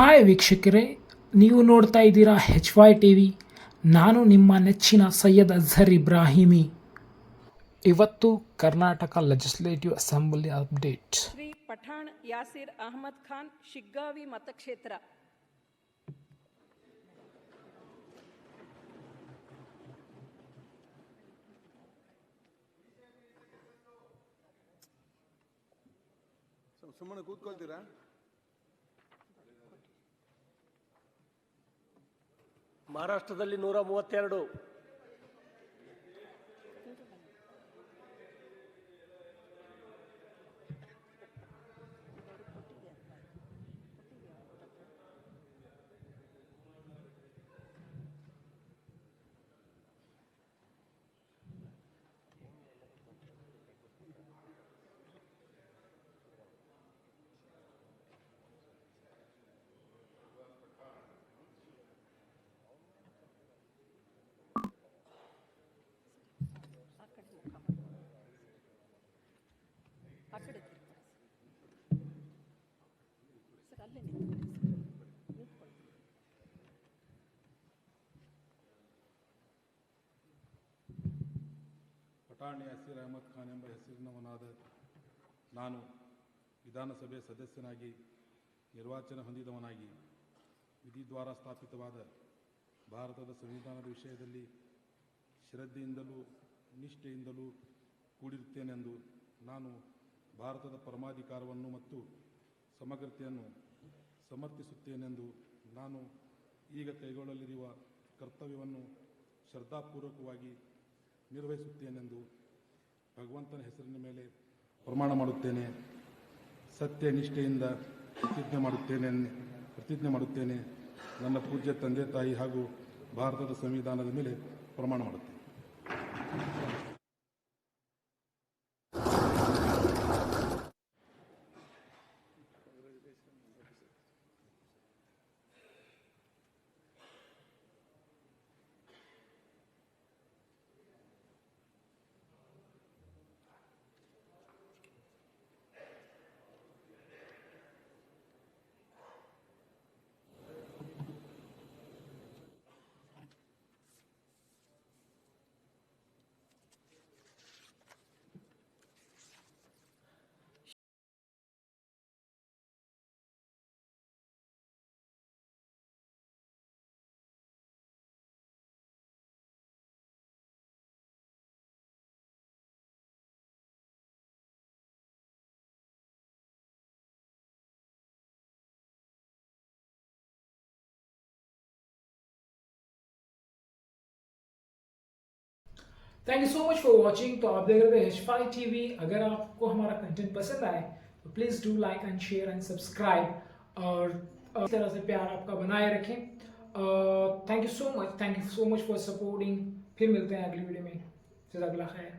Hi ವೀಕ್ಷಕರೇ ನೀವು ನೋಡ್ತಾ ಇದ್ದೀರಾ ಹೆಚ್ ವೈ ಟಿ ವಿ ನಾನು ನಿಮ್ಮ ನೆಚ್ಚಿನ ಸೈಯದ್ ಅಝರ್ ಇಬ್ರಾಹಿಮಿ. ಇವತ್ತು Karnataka legislative assembly update Shri Pathan Yasir Ahmad Khan Shiggavi ಮತಕ್ಷೇತ್ರ. ಸುಮ್ಮನೆ ಕೂತ್ಕೊಳ್ತೀರಾ? ಮಹಾರಾಷ್ಟ್ರದಲ್ಲಿ ನೂರ ಮೂವತ್ತೆರಡು. ಪಠಾಣ್ ಅಸೀರ್ ಅಹಮದ್ ಖಾನ್ ಎಂಬ ಹೆಸರಿನವನಾದ ನಾನು ವಿಧಾನಸಭೆ ಸದಸ್ಯನಾಗಿ, ನಿರ್ವಾಚನ ಹೊಂದಿದವನಾಗಿ, ವಿಧಿ ದ್ವಾರ ಸ್ಥಾಪಿತವಾದ ಭಾರತದ ಸಂವಿಧಾನದ ವಿಷಯದಲ್ಲಿ ಶ್ರದ್ಧೆಯಿಂದಲೂ ನಿಷ್ಠೆಯಿಂದಲೂ ಕೂಡಿರುತ್ತೇನೆಂದು ನಾನು ಭಾರತದ ಪರಮಾಧಿಕಾರವನ್ನು ಮತ್ತು ಸಮಗ್ರತೆಯನ್ನು ಸಮರ್ಥಿಸುತ್ತೇನೆಂದು ನಾನು ಈಗ ಕೈಗೊಳ್ಳಲಿರುವ ಕರ್ತವ್ಯವನ್ನು ಶ್ರದ್ಧಾಪೂರ್ವಕವಾಗಿ ನಿರ್ವಹಿಸುತ್ತೇನೆಂದು ಭಗವಂತನ ಹೆಸರಿನ ಮೇಲೆ ಪ್ರಮಾಣ ಮಾಡುತ್ತೇನೆ. ಸತ್ಯ ನಿಷ್ಠೆಯಿಂದ ಪ್ರತಿಜ್ಞೆ ಮಾಡುತ್ತೇನೆ ಪ್ರತಿಜ್ಞೆ ಮಾಡುತ್ತೇನೆ. ನನ್ನ ಪೂಜ್ಯ ತಂದೆ ತಾಯಿ ಹಾಗೂ ಭಾರತದ ಸಂವಿಧಾನದ ಮೇಲೆ ಪ್ರಮಾಣ ಮಾಡುತ್ತೇನೆ. Thank you so much for watching तो आप देख रहे थे एच फाई टी वी अगर आपको हमारा कंटेंट पसंद आए तो please do like and share and subscribe और इस तरह से प्यार आपका बनाए रखें। Thank you so much thank you so much for supporting फिर मिलते हैं अगली वीडियो में. जजाकला खैर.